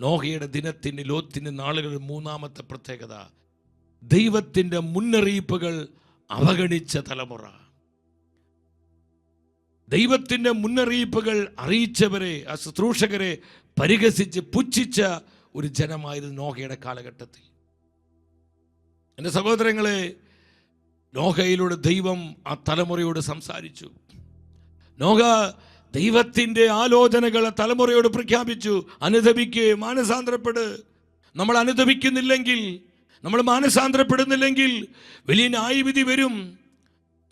നോഹയുടെ ദിനത്തിന് ലോത്തിന് നാളുകൾ മൂന്നാമത്തെ പ്രത്യേകത ദൈവത്തിന്റെ മുന്നറിയിപ്പുകൾ അവഗണിച്ച തലമുറ. ദൈവത്തിന്റെ മുന്നറിയിപ്പുകൾ അറിയിച്ചവരെ ആ ശുശ്രൂഷകരെ പരിഹസിച്ച് പുച്ഛിച്ച ഒരു ജനമായിരുന്നു നോഹയുടെ കാലഘട്ടത്തിൽ. എന്റെ സഹോദരങ്ങളെ നോഹയിലൂടെ ദൈവം ആ തലമുറയോട് സംസാരിച്ചു. നോഹ ദൈവത്തിന്റെ ആലോചനകൾ തലമുറയോട് പ്രഖ്യാപിച്ചു. അനുദപിക്ക് മാനസാന്തരപ്പെട്. നമ്മൾ അനുദപിക്കുന്നില്ലെങ്കിൽ നമ്മൾ മാനസാന്തരപ്പെടുന്നില്ലെങ്കിൽ വലിയ ന്യായവിധി വരും.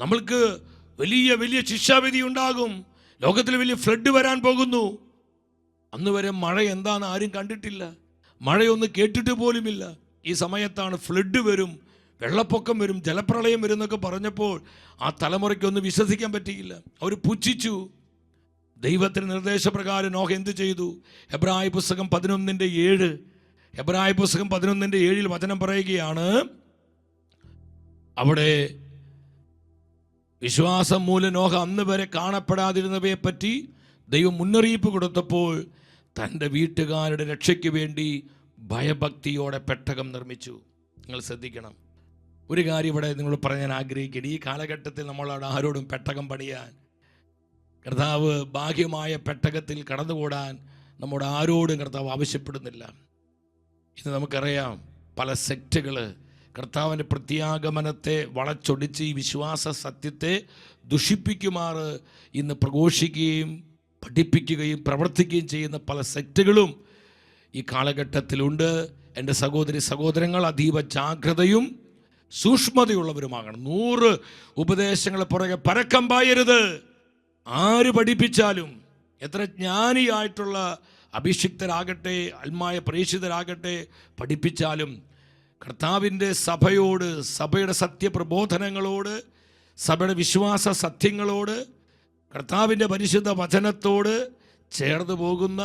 നമ്മൾക്ക് വലിയ വലിയ ശിക്ഷാവിധി ഉണ്ടാകും. ലോകത്തിൽ വലിയ ഫ്ലഡ് വരാൻ പോകുന്നു. അന്ന് വരെ മഴ എന്താന്ന് ആരും കണ്ടിട്ടില്ല. മഴയൊന്നും കേട്ടിട്ട് പോലുമില്ല. ഈ സമയത്താണ് ഫ്ലഡ് വരും വെള്ളപ്പൊക്കം വരും ജലപ്രളയം വരും എന്നൊക്കെ പറഞ്ഞപ്പോൾ ആ തലമുറയ്ക്കൊന്നും വിശ്വസിക്കാൻ പറ്റിയില്ല. അവർ പുച്ഛിച്ചു. ദൈവത്തിന്റെ നിർദ്ദേശപ്രകാരം നോഹ എന്ത് ചെയ്തു? എബ്രായ പുസ്തകം പതിനൊന്നിന്റെ ഏഴ്. എബ്രായ പുസ്തകം പതിനൊന്നിന്റെ ഏഴിൽ വചനം പറയുകയാണ് അവിടെ വിശ്വാസം മൂലം നോഹ അന്ന് വരെ കാണപ്പെടാതിരുന്നവയെ പറ്റി ദൈവം മുന്നറിയിപ്പ് കൊടുത്തപ്പോൾ തന്റെ വീട്ടുകാരുടെ രക്ഷയ്ക്ക് വേണ്ടി ഭയഭക്തിയോടെ പെട്ടകം നിർമ്മിച്ചു. നിങ്ങൾ ശ്രദ്ധിക്കണം. ഒരു കാര്യം ഇവിടെ നിങ്ങളോട് പറയാൻ ആഗ്രഹിക്കണം ഈ കാലഘട്ടത്തിൽ നമ്മളവിടെ ആരോടും പെട്ടകം പണിയാൻ കർത്താവ് ഭാഗ്യമായ പെട്ടകത്തിൽ കടന്നുകൂടാൻ നമ്മുടെ ആരോടും കർത്താവ് ആവശ്യപ്പെടുന്നില്ല. ഇത് നമുക്കറിയാം പല സെക്റ്റുകൾ കർത്താവിന്റെ പ്രത്യാഗമനത്തെ വളച്ചൊടിച്ച് ഈ വിശ്വാസ സത്യത്തെ ദുഷിപ്പിക്കുമാർ ഇന്ന് പ്രഘോഷിക്കുകയും പഠിപ്പിക്കുകയും പ്രവർത്തിക്കുകയും ചെയ്യുന്ന പല സെക്റ്റുകളും ഈ കാലഘട്ടത്തിലുണ്ട്. എന്റെ സഹോദരി സഹോദരങ്ങൾ അതീവ ജാഗ്രതയും സൂക്ഷ്മതയുള്ളവരുമാകണം. നൂറ് ഉപദേശങ്ങളെ പുറകെ പരക്കം പായരുത്. ആര് പഠിപ്പിച്ചാലും എത്ര ജ്ഞാനിയായിട്ടുള്ള അഭിഷിക്തരാകട്ടെ അൽമായ പ്രേക്ഷിതരാകട്ടെ പഠിപ്പിച്ചാലും കർത്താവിന്റെ സഭയോട് സഭയുടെ സത്യപ്രബോധനങ്ങളോട് സഭയുടെ വിശ്വാസ സത്യങ്ങളോട് കർത്താവിന്റെ പരിശുദ്ധ വചനത്തോട് ചേർന്ന് പോകുന്ന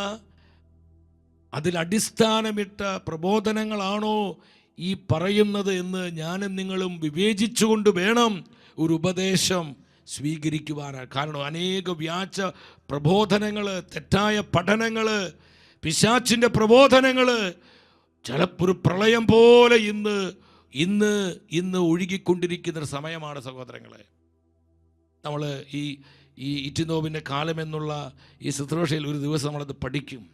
അതിലടിസ്ഥാനമിട്ട പ്രബോധനങ്ങളാണോ ഈ പറയുന്നത് എന്ന് ഞാനും നിങ്ങളും വിവേചിച്ചുകൊണ്ട് വേണം ഒരു ഉപദേശം സ്വീകരിക്കുവാനാണ്. കാരണം അനേക വ്യാജ പ്രബോധനങ്ങൾ തെറ്റായ പഠനങ്ങൾ പിശാച്ചിന്റെ പ്രബോധനങ്ങൾ ചിലപ്പോൾ ഒരു പ്രളയം പോലെ ഇന്ന് ഇന്ന് ഇന്ന് ഒഴുകിക്കൊണ്ടിരിക്കുന്ന ഒരു സമയമാണ് സഹോദരങ്ങളെ. നമ്മൾ ഈ ഈ ഇറ്റിനോവിന്റെ കാലമെന്നുള്ള ഈ ശുശ്രൂഷയിൽ ഒരു ദിവസം നമ്മളത് പഠിക്കും.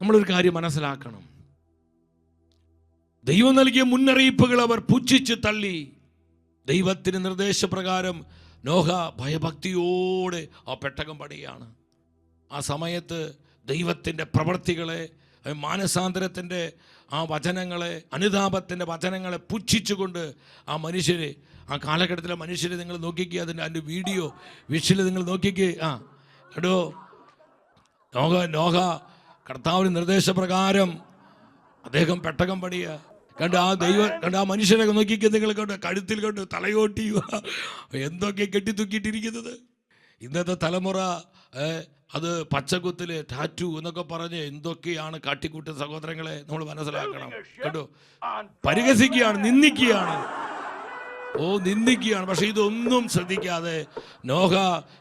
നമ്മളൊരു കാര്യം മനസ്സിലാക്കണം. ദൈവം നൽകിയ മുന്നറിയിപ്പുകൾ അവർ പുച്ഛിച്ച് തള്ളി. ദൈവത്തിന് നിർദ്ദേശപ്രകാരം നോഹ ഭയഭക്തിയോടെ ആ പെട്ടകം പണിയാണ് ആ സമയത്ത് ദൈവത്തിന്റെ പ്രവൃത്തികളെ മാനസാന്തരത്തിന്റെ ആ വചനങ്ങളെ അനുതാപത്തിന്റെ വചനങ്ങളെ പുച്ഛിച്ചുകൊണ്ട് ആ മനുഷ്യരെ ആ കാലഘട്ടത്തിലെ മനുഷ്യരെ നിങ്ങൾ നോക്കിക്കുക അതിന്റെ അതിന്റെ വീഡിയോ വിഷയിൽ നിങ്ങൾ നോക്കിക്കേ. ആ കേട്ടോ നോഹ നോഹ കർത്താവിന് നിർദ്ദേശപ്രകാരം അദ്ദേഹം പെട്ടകം പണിയ കണ്ട് ആ ദൈവ കണ്ട് ആ മനുഷ്യനെ നോക്കിക്കുക നിങ്ങൾ കണ്ട് കഴുത്തിൽ കണ്ട് തലയോട്ടി എന്തൊക്കെ കെട്ടിത്തൂക്കിയിട്ടിരിക്കുന്നത്? ഇന്നത്തെ തലമുറ അത് പച്ചക്കുത്തിൽ ടാറ്റു എന്നൊക്കെ പറഞ്ഞ് എന്തൊക്കെയാണ് കാട്ടിക്കൂട്ട സഹോദരങ്ങളെ നമ്മൾ മനസ്സിലാക്കണം. കേട്ടോ പരിഹസിക്കുകയാണ് നിന്ദിക്കുകയാണ്. ഓ നിന്ദിക്കുകയാണ്. പക്ഷെ ഇതൊന്നും ശ്രദ്ധിക്കാതെ നോഹ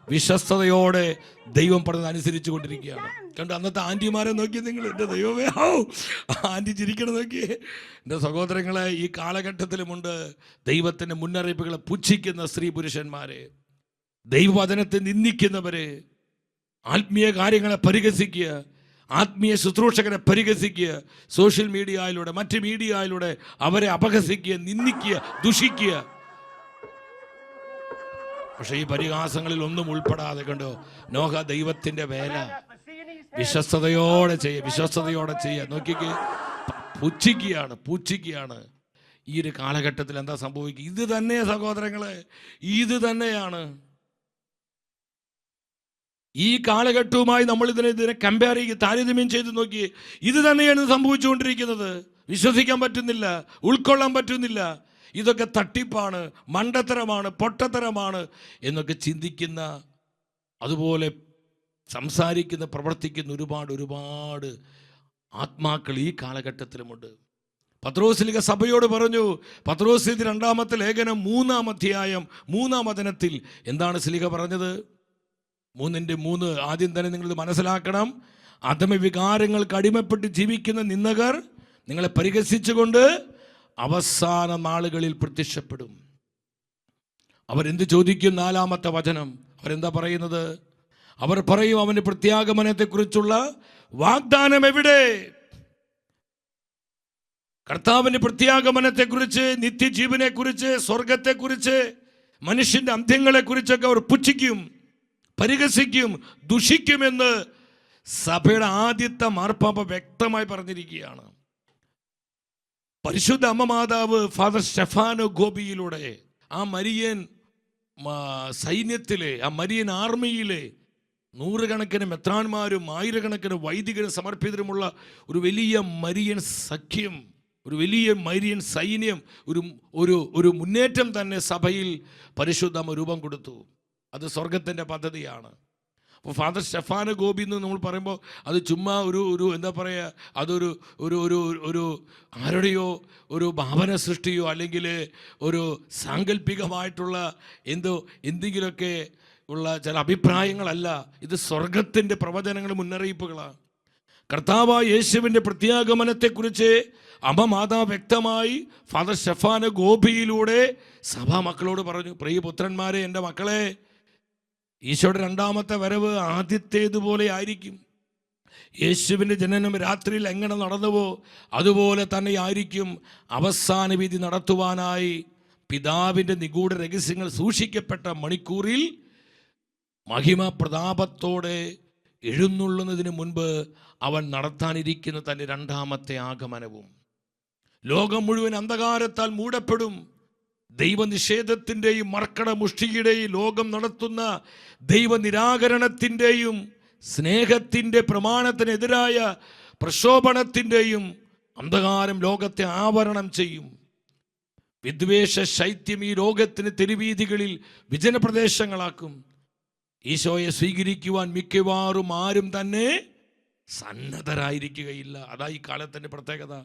വിശ്വസ്തയോടെ ദൈവം പറഞ്ഞത് അനുസരിച്ചു കൊണ്ടിരിക്കുകയാണ്. കണ്ട് അന്നത്തെ ആന്റിമാരെ നോക്കി നിങ്ങൾ. എന്റെ ദൈവമേ ഹോ ആന്റി ചിരിക്കണം നോക്കിയേ. എന്റെ സഹോദരങ്ങളെ ഈ കാലഘട്ടത്തിലുമുണ്ട് ദൈവത്തിന്റെ മുന്നറിയിപ്പുകളെ പുച്ഛിക്കുന്ന സ്ത്രീ പുരുഷന്മാരെ. ദൈവവചനത്തെ നിന്ദിക്കുന്നവരെ. ആത്മീയ കാര്യങ്ങളെ പരിഹസിക്കുക. ആത്മീയ ശുശ്രൂഷകരെ പരിഹസിക്കുക. സോഷ്യൽ മീഡിയയിലൂടെ മറ്റ് മീഡിയയിലൂടെ അവരെ അപഹസിക്കുക നിന്ദിക്കുക ദുഷിക്കുക. പക്ഷേ ഈ പരിഹാസങ്ങളിൽ ഒന്നും ഉൾപ്പെടാതെ കണ്ടോ? നോഹ ദൈവത്തിന്റെ വേല. വിശ്വസ്തയോടെ ചെയ്യ വിശ്വസ്തയോടെ ചെയ്യ. നോക്കിക്കേ പുച്ഛിക്കുകയാണ് പുച്ഛിക്കുകയാണ്. ഈ ഒരു കാലഘട്ടത്തിൽ എന്താ സംഭവിക്കുക? ഇത് തന്നെ സഹോദരങ്ങളെ ഇത് തന്നെയാണ്. ഈ കാലഘട്ടവുമായി നമ്മൾ ഇതിനെ ഇതിനെ കമ്പയർ ചെയ്ത് താരതമ്യം ചെയ്ത് നോക്കി ഇത് തന്നെയാണ് സംഭവിച്ചുകൊണ്ടിരിക്കുന്നത്. വിശ്വസിക്കാൻ പറ്റുന്നില്ല ഉൾക്കൊള്ളാൻ പറ്റുന്നില്ല. ഇതൊക്കെ തട്ടിപ്പാണ് മണ്ടത്തരമാണ് പൊട്ടത്തരമാണ് എന്നൊക്കെ ചിന്തിക്കുന്ന അതുപോലെ സംസാരിക്കുന്ന പ്രവർത്തിക്കുന്ന ഒരുപാട് ഒരുപാട് ആത്മാക്കൾ ഈ കാലഘട്ടത്തിലുമുണ്ട്. പത്രോസ്ലിക സഭയോട് പറഞ്ഞു പത്രോസ്ലിക രണ്ടാമത്തെ ലേഖനം മൂന്നാം അധ്യായം മൂന്നാം വചനത്തിൽ എന്താണ് സ്ലിക പറഞ്ഞത്? മൂന്നിന്റെ മൂന്ന് ആദ്യം തന്നെ നിങ്ങൾ മനസ്സിലാക്കണം. അധമവികാരങ്ങൾക്ക് അടിമപ്പെട്ട് ജീവിക്കുന്ന നിന്നകർ നിങ്ങളെ പരിഹസിച്ചുകൊണ്ട് അവസാന നാളുകളിൽ പ്രത്യക്ഷപ്പെടും. അവരെന്ത് ചോദിക്കും നാലാമത്തെ വചനം? അവരെന്താ പറയുന്നത്? അവർ പറയും അവന് പ്രത്യാഗമനത്തെക്കുറിച്ചുള്ള വാഗ്ദാനം എവിടെ? കർത്താവിന്റെ പ്രത്യാഗമനത്തെക്കുറിച്ച് നിത്യജീവനെക്കുറിച്ച് സ്വർഗത്തെക്കുറിച്ച് മനുഷ്യന്റെ അന്ത്യങ്ങളെക്കുറിച്ചൊക്കെ അവർ പുച്ഛിക്കും പരിഹസിക്കും ദുഷിക്കുമെന്ന് സഭയുടെ ആദ്യത്തെ മാർപ്പാപ്പ വ്യക്തമായി പറഞ്ഞിരിക്കുകയാണ്. പരിശുദ്ധ അമ്മ മാതാവ് ഫാദർ സ്റ്റെഫാനോ ഗോപിയിലൂടെ ആ മരിയൻ സൈന്യത്തിലെ ആ മരിയൻ ആർമിയിലെ നൂറുകണക്കിന് മെത്രാന്മാരും ആയിരക്കണക്കിന് വൈദികരും സമർപ്പിതരുമുള്ള ഒരു വലിയ മരിയൻ സഖ്യം ഒരു വലിയ മരിയൻ സൈന്യം ഒരു ഒരു ഒരു മുന്നേറ്റം തന്നെ സഭയിൽ പരിശുദ്ധമ രൂപം കൊടുത്തു. അത് സ്വർഗത്തിന്റെ പദ്ധതിയാണ്. അപ്പോൾ ഫാദർ സ്റ്റെഫാന ഗോപി എന്ന് നമ്മൾ പറയുമ്പോൾ അത് ചുമ്മാ ഒരു ഒരു എന്താ പറയുക അതൊരു ഒരു ഒരു ഒരു ആരുടെയോ ഒരു ഭാവന സൃഷ്ടിയോ അല്ലെങ്കിൽ ഒരു സാങ്കല്പികമായിട്ടുള്ള എന്തോ എന്തെങ്കിലുമൊക്കെ ഉള്ള ചില അഭിപ്രായങ്ങളല്ല. ഇത് സ്വർഗത്തിന്റെ പ്രവചനങ്ങൾ മുന്നറിയിപ്പുകളാണ്. കർത്താവായ യേശുവിന്റെ പ്രത്യാഗമനത്തെക്കുറിച്ച് അമ്മ മാതാ വ്യക്തമായി ഫാദർ ഷെഫാന ഗോപിയിലൂടെ സഭാ മക്കളോട് പറഞ്ഞു പ്രിയപുത്രന്മാരെ എന്റെ മക്കളെ ഈശോയുടെ രണ്ടാമത്തെ വരവ് ആദ്യത്തേതുപോലെ ആയിരിക്കും. യേശുവിന്റെ ജനനം രാത്രിയിൽ എങ്ങനെ നടന്നുവോ അതുപോലെ തന്നെ ആയിരിക്കും അവസാന വിധി നടത്തുവാനായി പിതാവിന്റെ നിഗൂഢ രഹസ്യങ്ങൾ സൂക്ഷിക്കപ്പെട്ട മണിക്കൂറിൽ മഹിമ പ്രതാപത്തോടെ എഴുന്നള്ളുന്നതിന് മുൻപ് അവൻ നടത്താനിരിക്കുന്ന തന്റെ രണ്ടാമത്തെ ആഗമനവും. ലോകം മുഴുവൻ അന്ധകാരത്താൽ മൂടപ്പെടും. ദൈവനിഷേധത്തിന്റെയും മർക്കട മുഷ്ടിയുടെയും ലോകം നടത്തുന്ന ദൈവനിരാകരണത്തിന്റെയും സ്നേഹത്തിന്റെ പ്രമാണത്തിനെതിരായ പ്രക്ഷോഭണത്തിന്റെയും അന്ധകാരം ലോകത്തെ ആവരണം ചെയ്യും. വിദ്വേഷ ശൈത്യം ഈ ലോകത്തിന് തെരുവീതികളിൽ വിജനപ്രദേശങ്ങളാക്കും. ഈശോയെ സ്വീകരിക്കുവാൻ മിക്കവാറും ആരും തന്നെ സന്നദ്ധരായിരിക്കുകയില്ല. അതാ ഈ കാലത്തിന്റെ പ്രത്യേകത.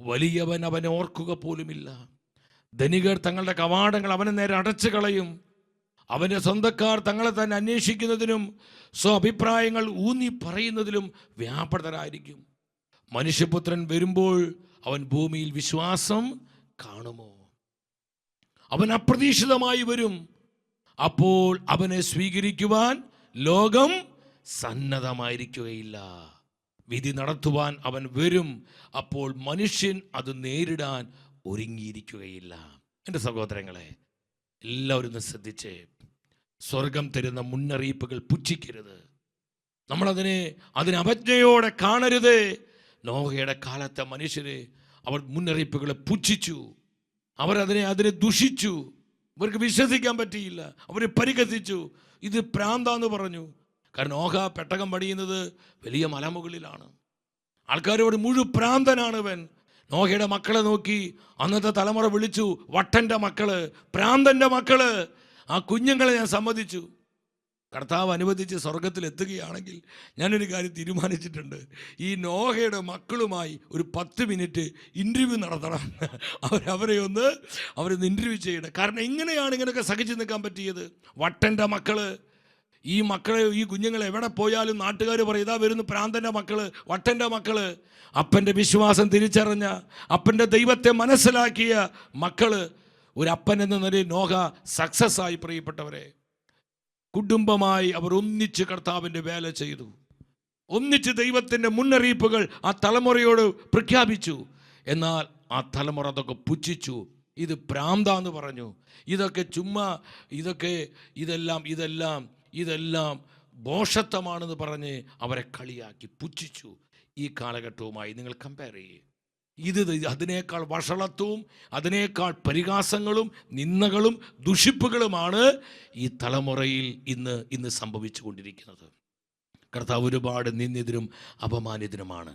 വലിയവൻ അവനെ ഓർക്കുക പോലുമില്ല. ധനികർ തങ്ങളുടെ കവാടങ്ങൾ അവനെ നേരെ അടച്ചു കളയും. അവന്റെ സ്വന്തക്കാർ തങ്ങളെ തന്നെ അന്വേഷിക്കുന്നതിനും സ്വ അഭിപ്രായങ്ങൾ ഊന്നി പറയുന്നതിലും വ്യാപൃതരായിരിക്കും. മനുഷ്യപുത്രൻ വരുമ്പോൾ അവൻ ഭൂമിയിൽ വിശ്വാസം കാണുമോ? അവൻ അപ്രതീക്ഷിതമായി വരും. അപ്പോൾ അവനെ സ്വീകരിക്കുവാൻ ലോകം സന്നദ്ധമായിരിക്കുകയില്ല. വിധി നടത്തുവാൻ അവൻ വരും. അപ്പോൾ മനുഷ്യൻ അത് നേരിടാൻ ഒരുങ്ങിയിരിക്കുകയില്ല. എന്റെ സഹോദരങ്ങളെ എല്ലാവരും ഒന്ന് ശ്രദ്ധിച്ച് സ്വർഗം തരുന്ന മുന്നറിയിപ്പുകൾ പുച്ഛിക്കരുത്. നമ്മളതിനെ അതിന് അവജ്ഞയോടെ കാണരുത്. നോഹയുടെ കാലത്തെ മനുഷ്യരെ അവർ മുന്നറിയിപ്പുകളെ പുച്ഛിച്ചു. അവരതിനെ അതിനെ ദുഷിച്ചു. ഇവർക്ക് വിശ്വസിക്കാൻ പറ്റിയില്ല. അവർ പരിഹസിച്ചു. ഇത് പ്രാന്താന്ന് പറഞ്ഞു. കാരണം ഓഹ പെട്ടകം പണിയുന്നത് വലിയ മലമുകളിലാണ്. ആൾക്കാരോട് മുഴു പ്രാന്തനാണ് ഇവൻ. നോഹയുടെ മക്കളെ നോക്കി അന്നത്തെ തലമുറ വിളിച്ചു വട്ടന്റെ മക്കൾ പ്രാന്തന്റെ മക്കൾ. ആ കുഞ്ഞുങ്ങളെ ഞാൻ സമ്മതിച്ചു. കർത്താവ് അനുവദിച്ച് സ്വർഗത്തിൽ എത്തുകയാണെങ്കിൽ ഞാനൊരു കാര്യം തീരുമാനിച്ചിട്ടുണ്ട്. ഈ നോഹയുടെ മക്കളുമായി ഒരു പത്ത് മിനിറ്റ് ഇന്റർവ്യൂ നടത്തണം. അവരവരെ ഒന്ന് അവരൊന്ന് ഇന്റർവ്യൂ ചെയ്യണം കാരണം ഇങ്ങനെയാണ് ഇങ്ങനെയൊക്കെ സഹിച്ചു നിൽക്കാൻ പറ്റിയത്. വട്ടന്റെ മക്കൾ ഈ മക്കളെ ഈ കുഞ്ഞുങ്ങൾ എവിടെ പോയാലും നാട്ടുകാർ പറയും ഇതാ വരുന്നു പ്രാന്തന്റെ മക്കൾ വട്ടന്റെ മക്കൾ. അപ്പന്റെ വിശ്വാസം തിരിച്ചറിഞ്ഞ അപ്പന്റെ ദൈവത്തെ മനസ്സിലാക്കിയ മക്കൾ ഒരു അപ്പൻ എന്ന നിലയിൽ നോഹ സക്സസ് ആയി പ്രിയപ്പെട്ടവരെ. കുടുംബമായി അവർ ഒന്നിച്ച് കർത്താവിന്റെ വേല ചെയ്തു. ഒന്നിച്ച് ദൈവത്തിന്റെ മുന്നറിയിപ്പുകൾ ആ തലമുറയോട് പ്രഖ്യാപിച്ചു. എന്നാൽ ആ തലമുറ അതൊക്കെ പുച്ഛിച്ചു. ഇത് പ്രാന്താന്ന് പറഞ്ഞു. ഇതൊക്കെ ചുമ്മാ ഇതൊക്കെ ഇതെല്ലാം ഇതെല്ലാം ഇതെല്ലാം ബോഷത്വമാണെന്ന് പറഞ്ഞ് അവരെ കളിയാക്കി പുച്ഛിച്ചു ഈ കാലഘട്ടവുമായി. നിങ്ങൾ കമ്പയർ ചെയ്യേ. ഇത് അതിനേക്കാൾ വഷളത്വവും അതിനേക്കാൾ പരിഹാസങ്ങളും നിന്ദകളും ദുഷിപ്പുകളുമാണ് ഈ തലമുറയിൽ ഇന്ന് ഇന്ന് സംഭവിച്ചു കൊണ്ടിരിക്കുന്നത് കർത്താവ് ഒരുപാട് നിന്ദിതരും അപമാനിതനുമാണ്